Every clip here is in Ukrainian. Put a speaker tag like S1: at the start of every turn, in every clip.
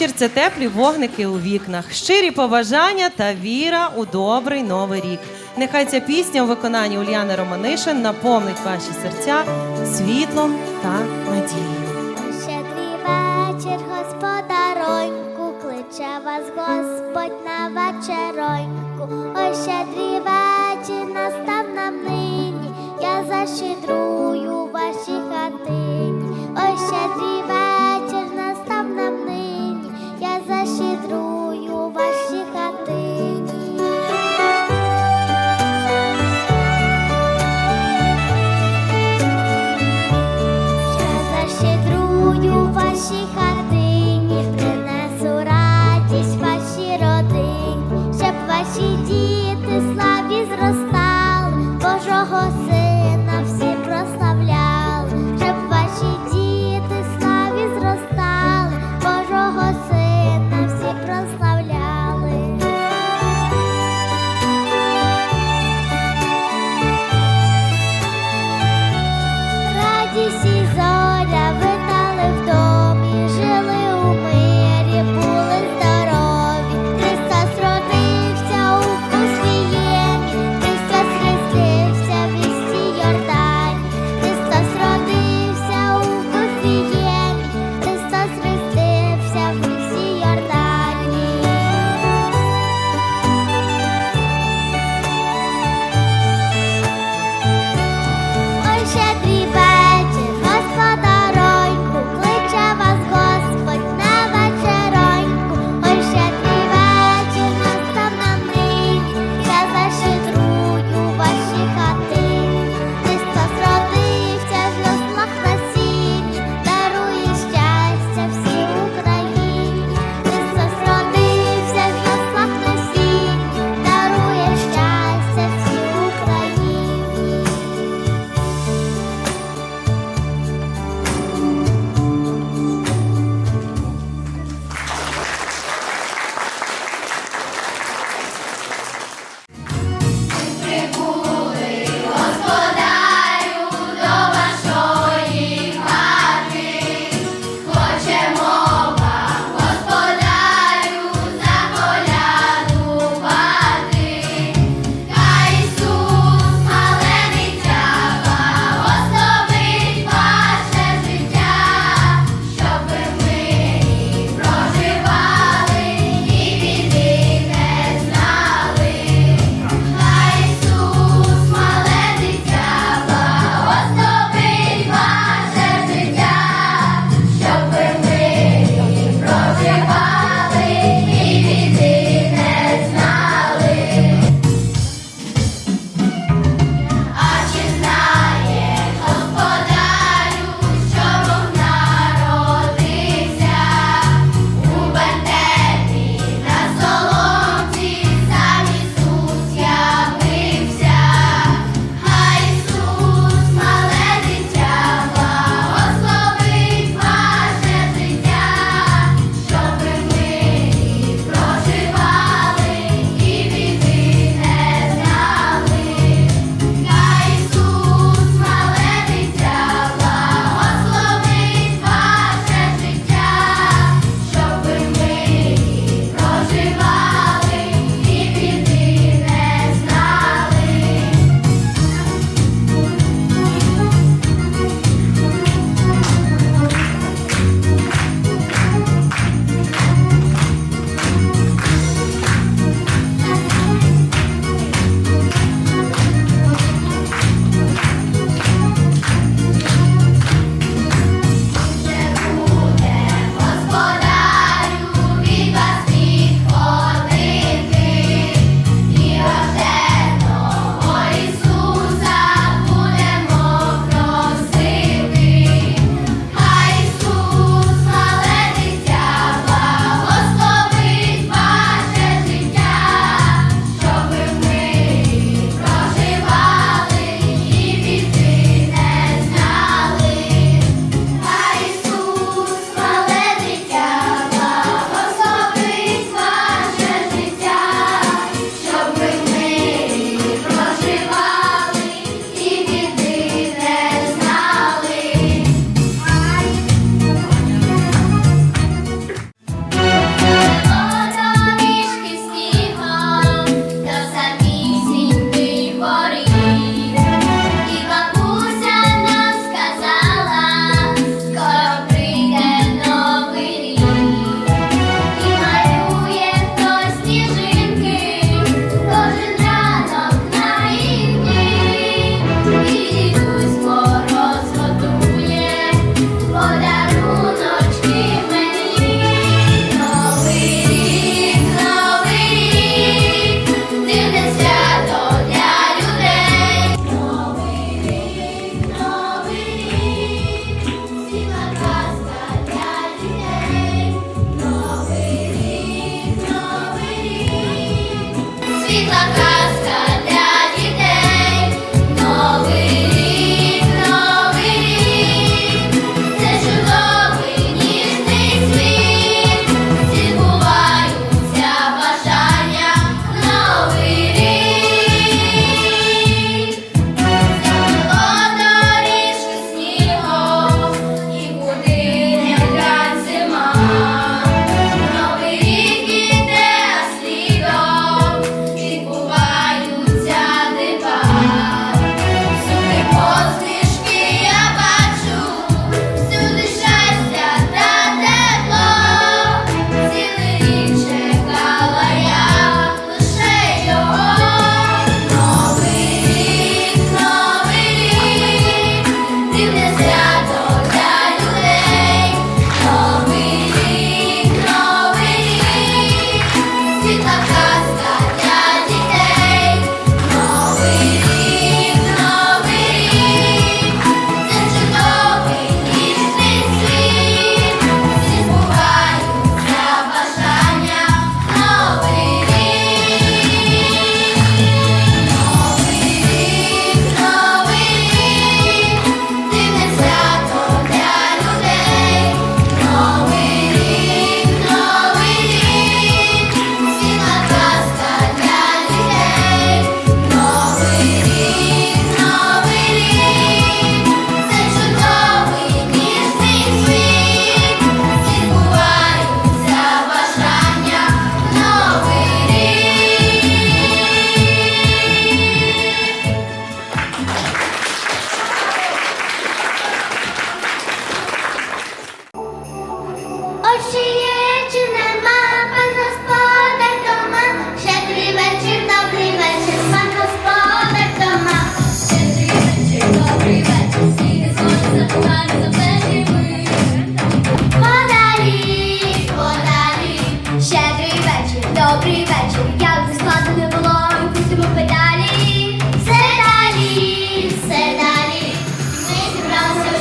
S1: Вечір це теплі вогники у вікнах, щирі побажання та віра у добрий новий рік. Нехай ця пісня у виконанні Ульяни Романишин наповнить ваші серця світлом та надією.
S2: Щедрий вечір, господароньку, кличе вас Господь на вечероньку. Ой, щедрий вечір настав нам нині, я защедрую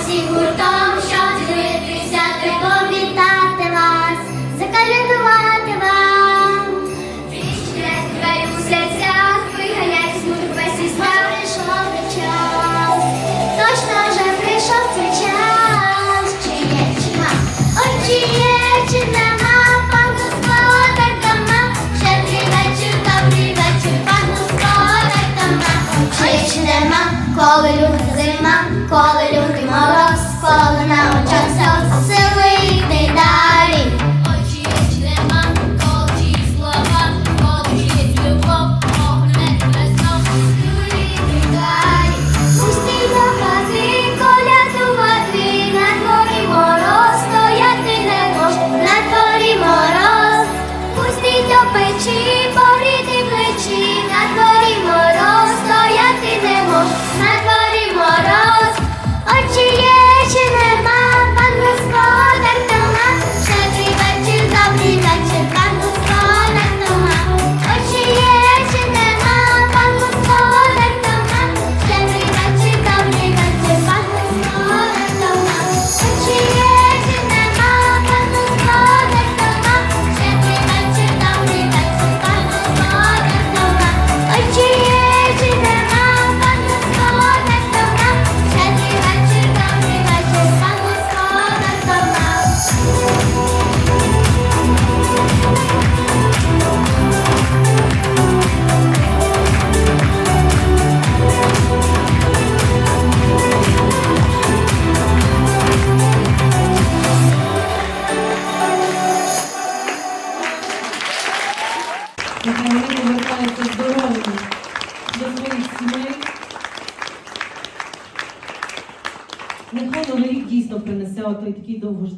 S2: seguro.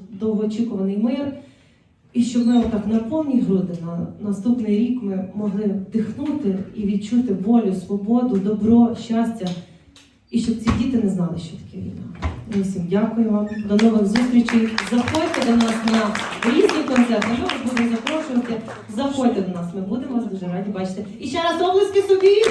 S1: Довгоочікуваний мир. І щоб ми отак на повні груди на наступний рік ми могли вдихнути і відчути волю, свободу, добро, щастя, і щоб ці діти не знали, що таке війна. Ми всім дякую вам. До нових зустрічей. Заходьте до нас на різні концерти. Ми вас будемо запрошувати. Заходьте до нас. Ми будемо вас дуже раді бачити. І ще раз облиски собі.